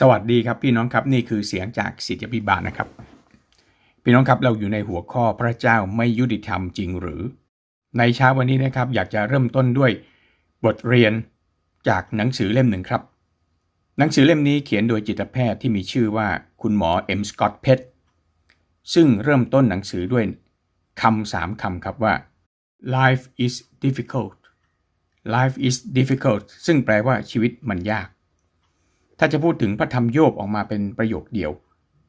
สวัสดีครับพี่น้องครับนี่คือเสียงจากสิทธิพิบาลนะครับ พี่น้องครับเราอยู่ในหัวข้อพระเจ้าไม่ยุติธรรมจริงหรือ ในเช้าวันนี้นะครับ อยากจะเริ่มต้นด้วยบทเรียนจากหนังสือเล่มหนึ่งครับ หนังสือเล่มนี้เขียนโดยจิตแพทย์ที่มีชื่อว่าคุณหมอเอ็มสกอตเพชซึ่งเริ่มต้นหนังสือด้วยคำสามคำครับว่า life is difficult life is difficult ซึ่งแปลว่าชีวิตมันยาก ถ้าจะพูดถึงพระธรรมโยบออกมาเป็นประโยคเดียว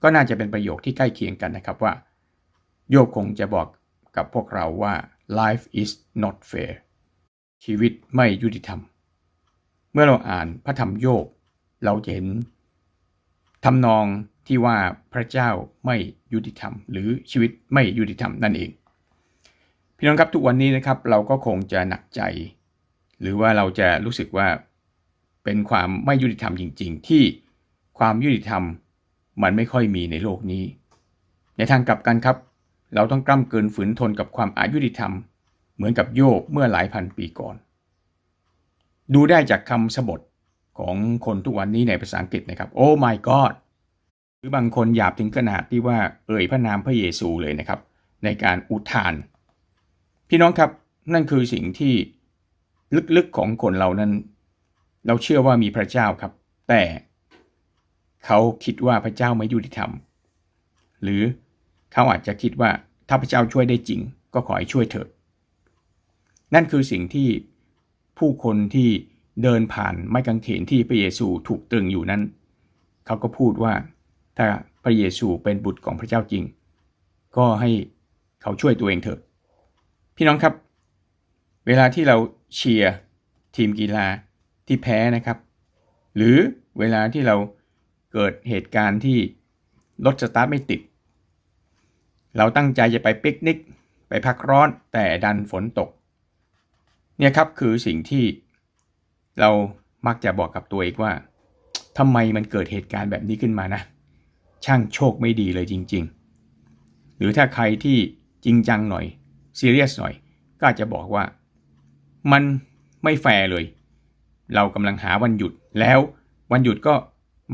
ก็น่าจะเป็นประโยคที่ใกล้เคียงกันนะครับว่า โยบคงจะบอกกับพวกเราว่า life is not fair ชีวิตไม่ยุติธรรม เมื่อเราอ่านพระธรรมโยบเราจะเห็นทำนองที่ว่าพระเจ้าไม่ยุติธรรม หรือชีวิตไม่ยุติธรรมนั่นเอง พี่น้องครับทุกวันนี้นะครับเราก็คงจะหนักใจ หรือว่าเราจะรู้สึกว่า เป็นความไม่ยุติธรรมจริง ๆ ที่ความยุติธรรมมันไม่ค่อยมีในโลกนี้ ในทางกลับกันครับ เราต้องกล้ำเกินฝืนทนกับความอายุติธรรม เหมือนกับโยบเมื่อหลายพันปีก่อน ดูได้จากคำสบทของคนทุกวันนี้ในภาษาอังกฤษนะครับ Oh my God หรือบางคนหยาบถึงขนาดที่ว่าเอ่ยพระนามพระเยซูเลยนะครับ ในการอุทาน พี่น้องครับนั่นคือสิ่งที่ลึกๆของคนเรานั้น เราเชื่อว่ามีพระเจ้าครับ แต่เขาคิดว่าพระเจ้าไม่ยุติธรรม หรือเขาอาจจะคิดว่าถ้าพระเจ้าช่วยได้จริง ก็ขอให้ช่วยเถิด นั่นคือสิ่งที่ผู้คนที่เดินผ่านไม้กางเขนที่พระเยซูถูกตรึงอยู่นั้น เขาก็พูดว่าถ้าพระเยซูเป็นบุตรของพระเจ้าจริง ก็ให้เขาช่วยตัวเองเถิดพี่น้องครับ เวลาที่เราเชียร์ทีมกีฬา ที่แพ้นะครับ หรือเวลาที่เราเกิดเหตุการณ์ที่รถสตาร์ทไม่ติด เราตั้งใจจะไปปิกนิก ไปพักร้อนแต่ดันฝนตก เนี่ยครับคือสิ่งที่เรามักจะบอกกับตัวเองว่าทำไมมันเกิดเหตุการณ์แบบนี้ขึ้นมานะ ช่างโชคไม่ดีเลยจริง ๆ หรือถ้าใครที่จริงจังหน่อยซีเรียสหน่อย ก็จจะบอกว่ามันไม่แฟร์เลย เรากำลังหาวันหยุดแล้ววันหยุดก็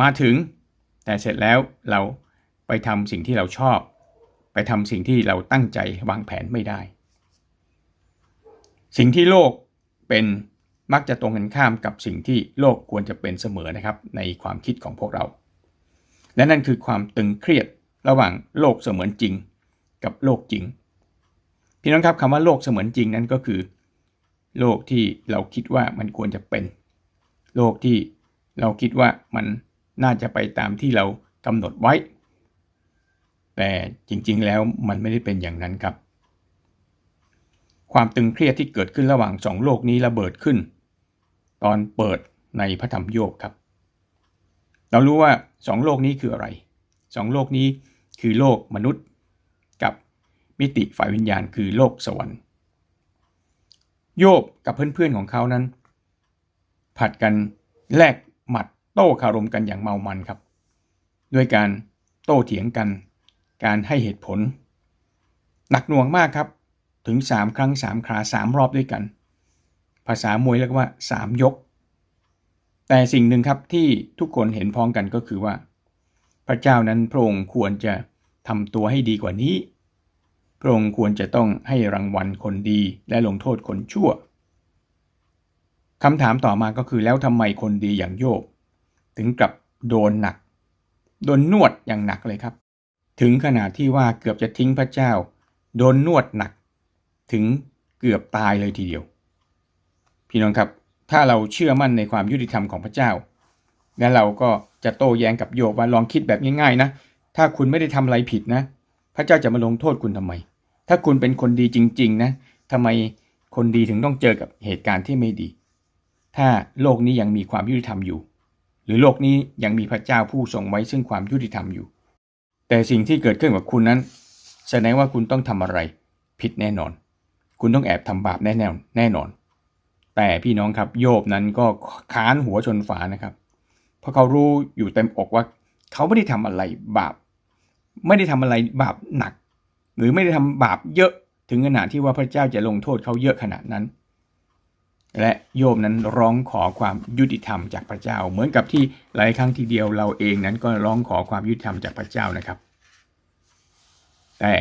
มาถึง แต่เสร็จแล้วเราไปทำสิ่งที่เราชอบ ไปทำสิ่งที่เราตั้งใจวางแผนไม่ได้ สิ่งที่โลกเป็นมักจะตรงกันข้ามกับสิ่งที่โลกควรจะเป็นเสมอนะครับ ในความคิดของพวกเรา และนั่นคือความตึงเครียดระหว่างโลกเสมือนจริง กับโลกจริงพี่น้องครับคำว่าโลกเสมือนจริงนั้นก็คือ โลกที่เราคิดว่ามันควรจะเป็น โลกที่เราคิดว่ามันน่าจะไปตามที่เรากำหนดไว้ แต่จริงๆแล้วมันไม่ได้เป็นอย่างนั้นครับ ความตึงเครียดที่เกิดขึ้นระหว่างสองโลกนี้ระเบิดขึ้น ตอนเปิดในพระธรรมโยบครับ เรารู้ว่าสองโลกนี้คืออะไรสองโลกนี้คือโลกมนุษย์กับมิติฝ่ายวิญญาณคือโลกสวรรค์ โยบกับเพื่อนๆของเขานั้น ผัดกันแลกหมัดโต้คารมกันอย่างเมามันครับ ด้วยการโต้เถียงกัน การให้เหตุผล หนักหน่วงมากครับ ถึง 3 ครั้ง 3 ครา 3 รอบด้วยกัน ภาษามวยเรียกว่า 3 ยก แต่สิ่งหนึ่งครับที่ทุกคนเห็นพ้องกันก็คือว่า พระเจ้านั้นพระองค์ควรจะทำตัวให้ดีกว่านี้ พระองค์ควรจะต้องให้รางวัลคนดีและลงโทษคนชั่ว คำถามต่อมาก็คือแล้วทำไมคนดีอย่างโยบ ถึงกลับโดนหนัก โดนนวดอย่างหนักเลยครับ ถึงขนาดที่ว่าเกือบจะทิ้งพระเจ้า โดนนวดหนัก ถึงเกือบตายเลยทีเดียว พี่น้องครับ ถ้าเราเชื่อมั่นในความยุติธรรมของพระเจ้า และเราก็จะโต้แย้งกับโยบว่าลองคิดแบบง่ายๆนะ ถ้าคุณไม่ได้ทำอะไรผิดนะ พระเจ้าจะมาลงโทษคุณทำไม ถ้าคุณเป็นคนดีจริง ๆ นะทำไมคนดีถึงต้องเจอกับเหตุการณ์ที่ไม่ดี ถ้าโลกนี้ยังมีความยุติธรรมอยู่ หรือโลกนี้ยังมีพระเจ้าผู้ทรงไว้ซึ่งความยุติธรรมอยู่ แต่สิ่งที่เกิดขึ้นกับคุณนั้น แสดงว่าคุณต้องทำอะไร ผิดแน่นอน คุณต้องแอบทำบาปแน่แน่แน่นอน แต่พี่น้องครับโยบนั้นก็ค้านหัวชนฝานะครับ เพราะเขารู้อยู่เต็มอกว่า เขาไม่ได้ทำอะไรบาป ไม่ได้ทำอะไรบาปหนัก หรือไม่ได้ทำบาปเยอะถึงขนาดที่ว่าพระเจ้าจะลงโทษเขาเยอะขนาดนั้น และโยบนั้นร้องขอความยุติธรรมจากพระเจ้า เหมือนกับที่หลายครั้งทีเดียวเราเองนั้นก็ร้องขอความยุติธรรมจากพระเจ้านะครับ แต่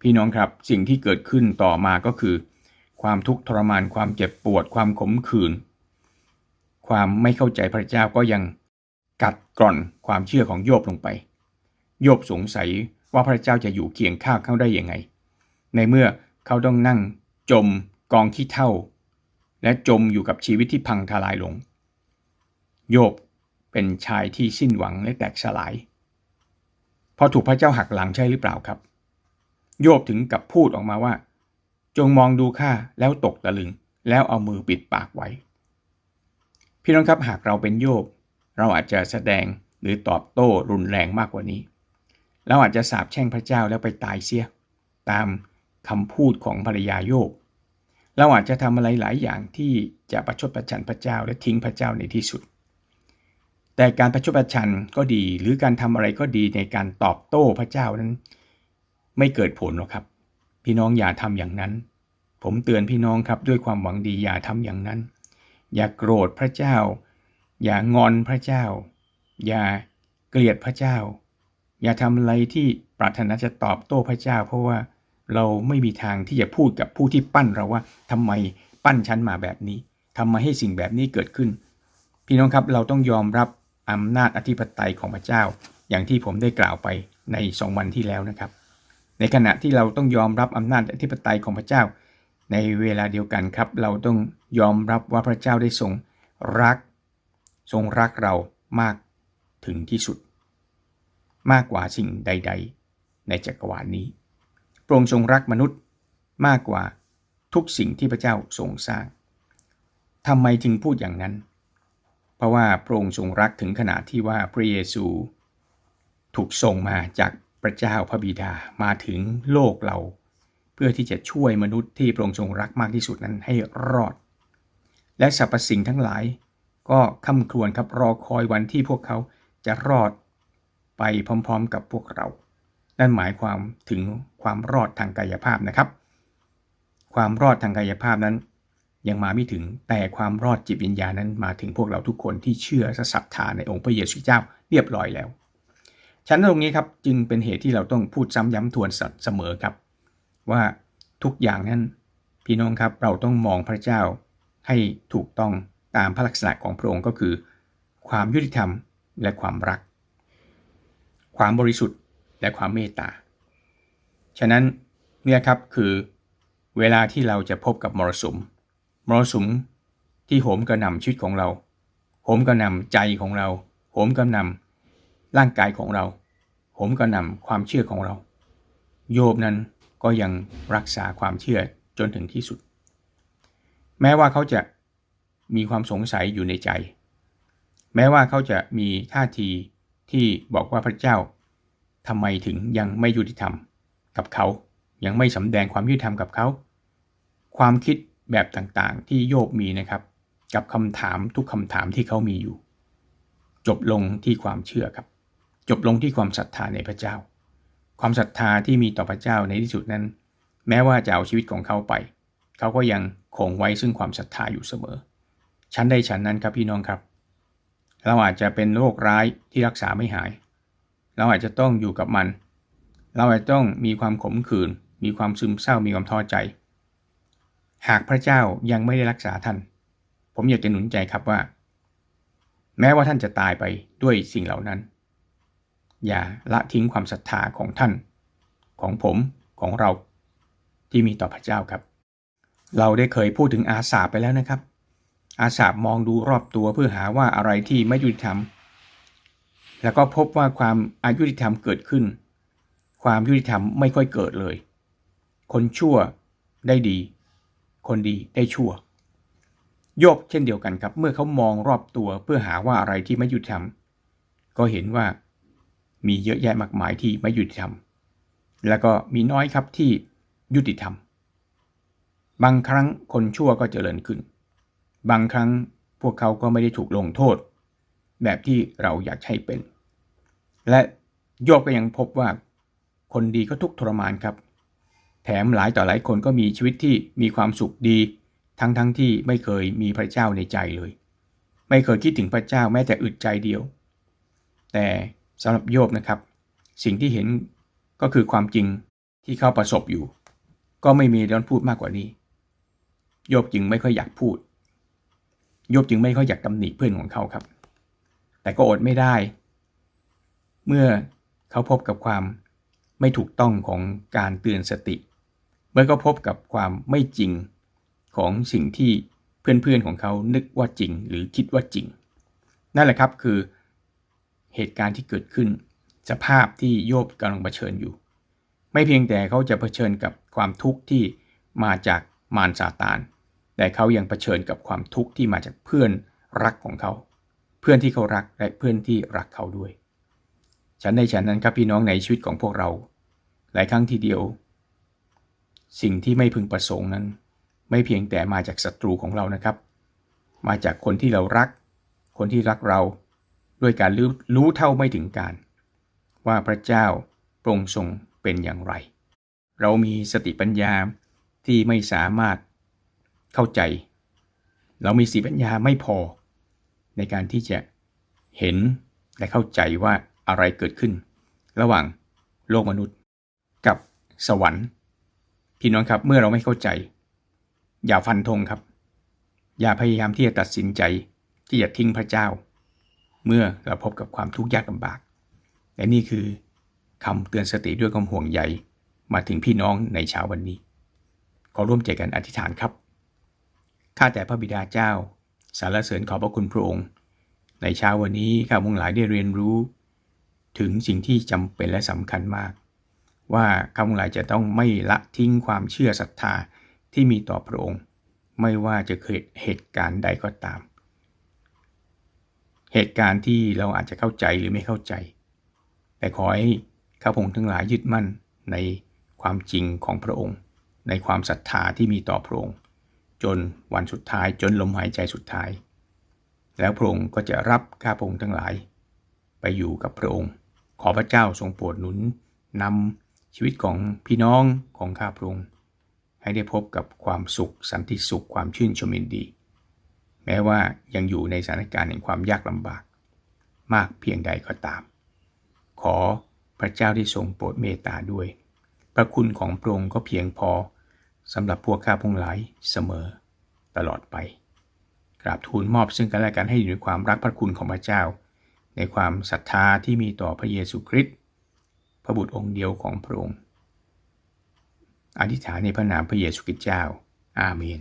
พี่น้องครับสิ่งที่เกิดขึ้นต่อมาก็คือ ความทุกข์ทรมานความเจ็บปวด ความขมขื่นความไม่เข้าใจพระเจ้าก็ยังกัดกร่อนความเชื่อของโยบลงไป โยบสงสัยว่าพระเจ้าจะอยู่เคียงข้างเขาได้ยังไง ในเมื่อเขาต้องนั่งจมกองขี้เท่า และจมอยู่กับชีวิตที่พังทลายลง โยบเป็นชายที่สิ้นหวังและแตกสลาย พอถูกพระเจ้าหักหลังใช่หรือเปล่าครับ โยบถึงกับพูดออกมาว่า จงมองดูข้าแล้วตกตะลึง แล้วเอามือปิดปากไว้ พี่น้องครับหากเราเป็นโยบ เราอาจจะแสดงหรือตอบโต้รุนแรงมากกว่านี้ เราอาจจะสาบแช่งพระเจ้าแล้วไปตายเสีย ตามคำพูดของภรรยาโยบ เราอาจจะทำอะไรหลายอย่างที่จะประชดประชันพระเจ้าและทิ้งพระเจ้าในที่สุด แต่การประชดประชันก็ดี หรือการทำอะไรก็ดีในการตอบโต้พระเจ้านั้น ไม่เกิดผลหรอกครับ พี่น้องอย่าทำอย่างนั้น ผมเตือนพี่น้องครับด้วยความหวังดีอย่าทำอย่างนั้น อย่าโกรธพระเจ้า อย่างอนพระเจ้า อย่าเกลียดพระเจ้า อย่าทำอะไรที่ปรารถนาจะตอบโต้พระเจ้า เพราะว่า เราไม่มีทางที่จะพูดกับผู้ที่ปั้นเราว่าทำไมปั้นฉันมาแบบนี้ทำไมให้สิ่งแบบนี้เกิดขึ้น พี่น้องครับเราต้องยอมรับอำนาจอธิปไตยของพระเจ้า อย่างที่ผมได้กล่าวไปในสองวันที่แล้วนะครับ ในขณะที่เราต้องยอมรับอำนาจอธิปไตยของพระเจ้า ในเวลาเดียวกันครับ เราต้องยอมรับว่าพระเจ้าได้ทรงรัก ทรงรักเรามากถึงที่สุด มากกว่าสิ่งใด ๆ ในจักรวาลนนี้ พระองค์ทรงรักมนุษย์มากกว่าทุกสิ่งที่พระเจ้าทรงสร้างทำไมจึงพูดอย่างนั้น เพราะว่าพระองค์ทรงรักถึงขนาดที่ว่าพระเยซูถูกส่งมาจากพระเจ้าพระบิดามาถึงโลกเรา เพื่อที่จะช่วยมนุษย์ที่พระองค์ทรงรักมากที่สุดนั้นให้รอด และสรรพสิ่งทั้งหลาย ก็คำครวญครับรอคอยวันที่พวกเขาจะรอดไปพร้อมๆกับพวกเรา นั่นหมายความถึงความรอดทางกายภาพนะครับ ความรอดทางกายภาพนั้น ยังมาไม่ถึงแต่ความรอดจิตวิญญาณนั้นมาถึงพวกเราทุกคนที่เชื่อศรัทธาในองค์พระเยซูเจ้าเรียบร้อยแล้วฉันตรงนี้ครับจึงเป็นเหตุที่เราต้องพูดซ้ำย้ำทวนเสมอครับ ว่าทุกอย่างนั้นพี่น้องครับเราต้องมองพระเจ้าให้ถูกต้องตามพระลักษณะของพระองค์ก็คือ ความยุติธรรมและความรัก ความบริสุทธิ์ และความเมตตา ฉะนั้นเนี่ยครับคือเวลาที่เราจะพบกับมรสุม มรสุมที่โหมกระหน่ำชีวิตของเรา โหมกระหน่ำใจของเรา โหมกระหน่ำร่างกายของเรา โหมกระหน่ำความเชื่อของเรา โยบนั้นก็ยังรักษาความเชื่อจนถึงที่สุด แม้ว่าเขาจะมีความสงสัยอยู่ในใจ แม้ว่าเขาจะมีท่าทีที่บอกว่าพระเจ้า ทำไมถึงยังไม่ยุติธรรมกับเขา ยังไม่สำแดงความยุติธรรมกับเขา ความคิดแบบต่างๆ ที่โยบมีนะครับ กับคำถามทุกคำถามที่เขามีอยู่ จบลงที่ความเชื่อครับ จบลงที่ความศรัทธาในพระเจ้า ความศรัทธาที่มีต่อพระเจ้าในที่สุดนั้น แม้ว่าจะเอาชีวิตของเขาไป เขาก็ยังคงไว้ซึ่งความศรัทธาอยู่เสมอ ชั้นใดชั้นนั้นครับพี่น้องครับ เราอาจจะเป็นโรคร้ายที่รักษาไม่หาย เราอาจจะต้องอยู่กับมัน เราอาจจะต้องมีความขมขื่น มีความซึมเศร้า มีความท้อใจ หากพระเจ้ายังไม่ได้รักษาท่าน ผมอยากจะหนุนใจครับว่า แม้ว่าท่านจะตายไปด้วยสิ่งเหล่านั้น อย่าละทิ้งความศรัทธาของท่าน ของผม ของเรา ที่มีต่อพระเจ้าครับ เราได้เคยพูดถึงอาสาไปแล้วนะครับ อาสาบมองดูรอบตัวเพื่อหาว่าอะไรที่ไม่ยุติธรรม แล้วก็พบว่าความอายุติธรรมเกิดขึ้น ความยุติธรรมไม่ค่อยเกิดเลย คนชั่วได้ดี คนดีได้ชั่ว โยบเช่นเดียวกันครับ เมื่อเขามองรอบตัวเพื่อหาว่าอะไรที่ไม่ยุติธรรม ก็เห็นว่ามีเยอะแยะมากมายที่ไม่ยุติธรรม แล้วก็มีน้อยครับที่ยุติธรรม บางครั้งคนชั่วก็เจริญขึ้น บางครั้งพวกเขาก็ไม่ได้ถูกลงโทษ แบบที่เราอยากให้เป็น และโยบก็ยังพบว่า คนดีก็ทุกทรมานครับ แถมหลายต่อหลายคนก็มีชีวิตที่มีความสุขดี ทั้งๆทที่ไม่เคยมีพระเจ้าในใจเลย ไม่เคยคิดถึงพระเจ้าแม้แต่อึดใจเดียว แต่สำหรับโยบนะครับ สิ่งที่เห็นก็คือความจริงที่เขาประสบอยู่ ก็ไม่มีเรื่องพูดมากกว่านี้ โยบจึงไม่ค่อยอยากพูด โยบจึงไม่ค่อยอยากตำหนิเพื่อนของเขาครับ แต่ก็อดไม่ได้ เมื่อเขาพบกับความไม่ถูกต้องของการเตือนสติ เมื่อก็พบกับความไม่จริงของสิ่งที่เพื่อนๆของเขานึกว่าจริง หรือคิดว่าจริง นั่นแหละครับคือเหตุการณ์ที่เกิดขึ้น สภาพที่โยบกำลังเผชิญอยู่ ไม่เพียงแต่เขาจะเผชิญกับความทุกข์ที่มาจากมารซาตาน แต่เขายังเผชิญกับความทุกข์ที่มาจากเพื่อนรักของเขา เพื่อนที่เขารักและเพื่อนที่รักเขาด้วย ฉันในฉันนั้นครับพี่น้องในชีวิตของพวกเรา หลายครั้งทีเดียว สิ่งที่ไม่พึงประสงค์นั้น ไม่เพียงแต่มาจากศัตรูของเรานะครับ มาจากคนที่เรารัก คนที่รักเรา ด้วยการรู้รู้เท่าไม่ถึงการ ว่าพระเจ้าปรงทรงเป็นอย่างไร เรามีสติปัญญาที่ไม่สามารถเข้าใจ เรามีสติปัญญาไม่พอ ในการที่จะเห็นและเข้าใจว่าอะไรเกิดขึ้น ระหว่างโลกมนุษย์ กับสวรรค์ พี่น้องครับเมื่อเราไม่เข้าใจ อย่าฟันธงครับ อย่าพยายามที่จะตัดสินใจที่จะทิ้งพระเจ้า เมื่อเราพบกับความทุกข์ยากลำบากและนี่คือคำเตือนสติด้วยความห่วงใยมาถึงพี่น้องในเช้าวันนี้ ขอร่วมใจกันอธิษฐานครับข้าแต่พระบิดาเจ้า สารเสริญขอบพระคุณพระองค์ ในเช้าวันนี้ข้าพงหลายได้เรียนรู้ ถึงสิ่งที่จำเป็นและสำคัญมาก ว่าข้าพงหลายจะต้องไม่ละทิ้งความเชื่อศรัทธาที่มีต่อพระองค์ ไม่ว่าจะเกิดเหตุการณ์ใดก็ตาม เหตุการณ์ที่เราอาจจะเข้าใจหรือไม่เข้าใจ แต่ขอให้ข้าพงทั้งหลายยึดมั่นในความจริงของพระองค์ ในความศรัทธาที่มีต่อพระองค์ จนวันสุดท้ายจนลมหายใจสุดท้าย แล้วพระองค์ก็จะรับข้าพระองค์ทั้งหลาย ไปอยู่กับพระองค์ ขอพระเจ้าทรงโปรดหนุนนำชีวิตของพี่น้องของข้าพระองค์ให้ได้พบกับความสุขสันติสุขความชื่นชมินดี แม้ว่ายังอยู่ในสถานการณ์แห่งความยากลำบาก มากเพียงใดก็ตาม ขอพระเจ้าที่ทรงโปรดเมตตาด้วย พระคุณของพระองค์ก็เพียงพอ สำหรับพวกข้าพงหลายเสมอ ตลอดไป กราบทูลมอบซึ่งกันและกันให้อยู่ในความรักพระคุณของพระเจ้า ในความศรัทธาที่มีต่อพระเยซูคริสต์พระบุตรองค์เดียวของพระองค์อธิษฐานในพระนามพระเยซูคริสต์เจ้า อาเมน